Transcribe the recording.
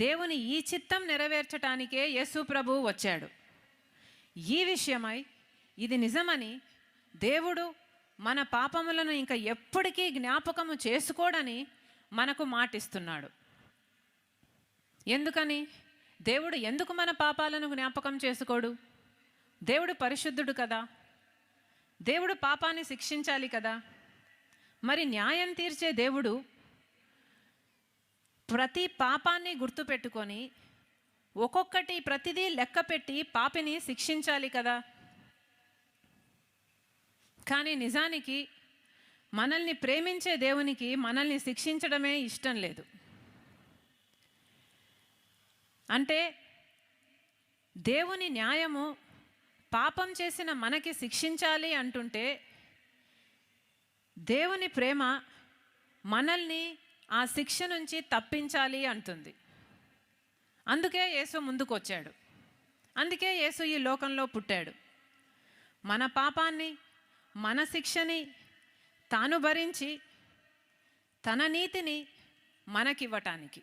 దేవుని ఈ చిత్తం నెరవేర్చటానికే యేసు ప్రభు వచ్చాడు. ఈ విషయమై ఇది నిజమని దేవుడు మన పాపములను ఇంకా ఎప్పటికీ జ్ఞాపకము చేసుకోడని మనకు మాటిస్తున్నాడు. ఎందుకని? దేవుడు ఎందుకు మన పాపాలను జ్ఞాపకం చేసుకోడు? దేవుడు పరిశుద్ధుడు కదా. దేవుడు పాపాన్ని శిక్షించాలి కదా. మరి న్యాయం తీర్చే దేవుడు ప్రతి పాపాన్ని గుర్తుపెట్టుకొని ఒక్కొక్కటి ప్రతిదీ లెక్క పెట్టి పాపిని శిక్షించాలి కదా. కానీ నిజానికి మనల్ని ప్రేమించే దేవునికి మనల్ని శిక్షించడమే ఇష్టం లేదు. అంటే దేవుని న్యాయము పాపం చేసిన మనకి శిక్షించాలి అంటుంటే దేవుని ప్రేమ మనల్ని ఆ శిక్ష నుంచి తప్పించాలి అంటుంది. అందుకే యేసు ముందుకు వచ్చాడు అందుకే యేసు ఈ లోకంలో పుట్టాడు. మన పాపాన్ని మన శిక్షని తాను భరించి తన నీతిని మనకివ్వటానికి.